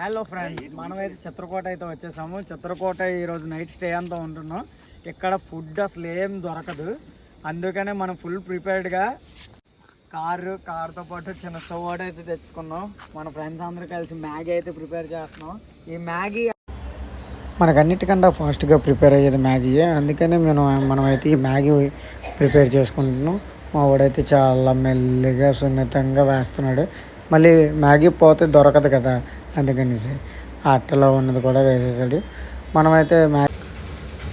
Hello friends మనమైతే చిత్రకోట అయితే వచ్చేసాము. చిత్రకోట ఈరోజు నైట్ స్టే అంతా ఉంటున్నాం. ఇక్కడ ఫుడ్ అసలు ఏం దొరకదు. అందుకనే మనం ఫుల్ ప్రిపేర్డ్గా కారు కార్తో పాటు చిన్న స్టవ్ అయితే తెచ్చుకున్నాం. మన ఫ్రెండ్స్ అందరూ కలిసి మ్యాగీ అయితే ప్రిపేర్ చేస్తున్నాం. ఈ మ్యాగీ మనకు అన్నిటికన్నా ఫాస్ట్గా ప్రిపేర్ అయ్యేది మ్యాగీ అందుకనే మేము మనమైతే ఈ మ్యాగీ ప్రిపేర్ చేసుకుంటున్నాం. మా వాడైతే చాలా మెల్లిగా సున్నితంగా వేస్తున్నాడు. మళ్ళీ మ్యాగీ పోతే దొరకదు కదా. అందుకనేసి ఆ అట్టలో ఉన్నది కూడా వేసేసాడు. మనమైతే మ్యా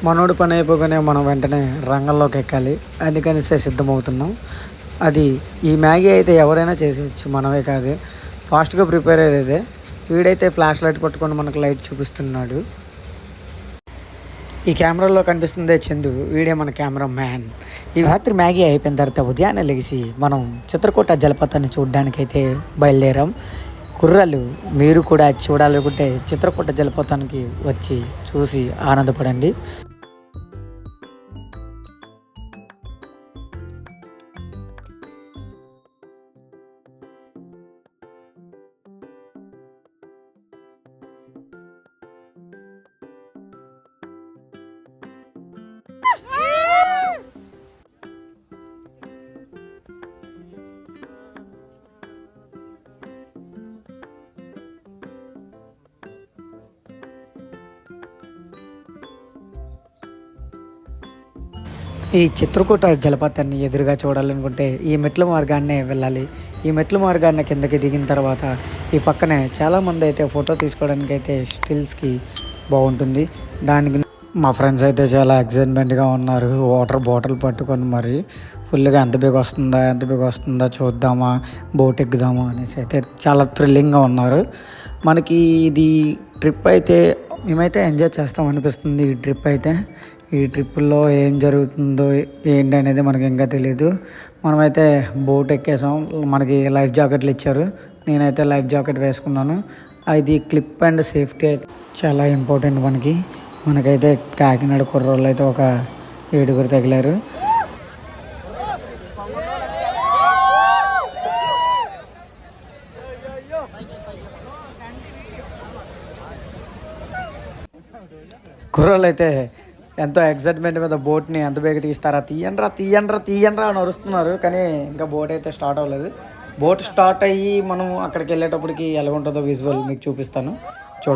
మనోడు పని అయిపోగానే మనం వెంటనే రంగంలోకి ఎక్కాలి. అందుకనేసే సిద్ధమవుతున్నాం. అది ఈ మ్యాగీ అయితే ఎవరైనా చేసేయచ్చు మనమే కాదు. ఫాస్ట్గా ప్రిపేర్ అయ్యేదే. వీడైతే ఫ్లాష్ లైట్ పట్టుకొని మనకు లైట్ చూపిస్తున్నాడు. ఈ కెమెరాలో కనిపిస్తుందే చందు. వీడే మన కెమెరా మ్యాన్ ఈ రాత్రి మ్యాగీ అయిపోయిన తర్వాత ఉదయాన్నే లెగిసి మనం చిత్రకూట జలపాతాన్ని చూడడానికైతే అయితే బయలుదేరాం. కుర్రలు మీరు కూడా చూడాలనుకుంటే చిత్రకూట జలపాతానికి వచ్చి చూసి ఆనందపడండి. ఈ చిత్రకూట జలపాతాన్ని ఎదురుగా చూడాలనుకుంటే ఈ మెట్ల మార్గాన్నే వెళ్ళాలి. ఈ మెట్ల మార్గాన్ని కిందకి దిగిన తర్వాత ఈ పక్కనే చాలామంది అయితే ఫోటో తీసుకోవడానికి అయితే స్టిల్స్కి బాగుంటుంది. దానికి మా ఫ్రెండ్స్ అయితే చాలా ఎక్సైట్మెంట్గా ఉన్నారు. వాటర్ బాటిల్ పట్టుకొని మరి ఫుల్గా ఎంత బిగ్ వస్తుందా ఎంత బిగ్ వస్తుందా చూద్దామా బోట్ ఎక్కుదామా అనేసి అయితే చాలా థ్రిల్లింగ్గా ఉన్నారు. మనకి ఇది ట్రిప్ అయితే మేమైతే ఎంజాయ్ చేస్తాం అనిపిస్తుంది ఈ ట్రిప్ అయితే. ఈ ట్రిప్లో ఏం జరుగుతుందో ఏంటి అనేది మనకి ఇంకా తెలియదు మనమైతే బోట్ ఎక్కేసాం. మనకి లైఫ్ జాకెట్లు ఇచ్చారు. నేనైతే లైఫ్ జాకెట్ వేసుకున్నాను. అది క్లిప్ అండ్ సేఫ్టీ చాలా ఇంపార్టెంట్ మనకి. మనకైతే కాకినాడ కుర్రోళ్ళు అయితే ఒక ఏడుగురు తగిలారు. కుర్రోళ్ళు అయితే ఎంతో ఎగ్జైట్మెంట్ మీద బోట్ని ఎంత బేగ తీస్తారా తీయండ్రా తీయండ్రా తీయండ్రా అని అరుస్తున్నారు. కానీ ఇంకా బోట్ అయితే స్టార్ట్ అవ్వలేదు. బోట్ స్టార్ట్ అయ్యి మనం అక్కడికి వెళ్ళేటప్పటికి ఎలా ఉంటుందో విజువల్ మీకు చూపిస్తాను. చూడ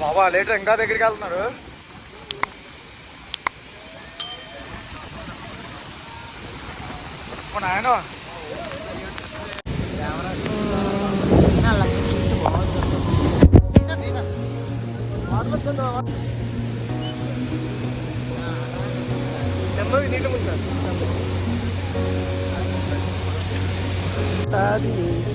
బాబా లేటర్ ఇంకా దగ్గరికి వెళ్తున్నారు ఆయన నెమ్మది నీళ్ళు ముందు vontade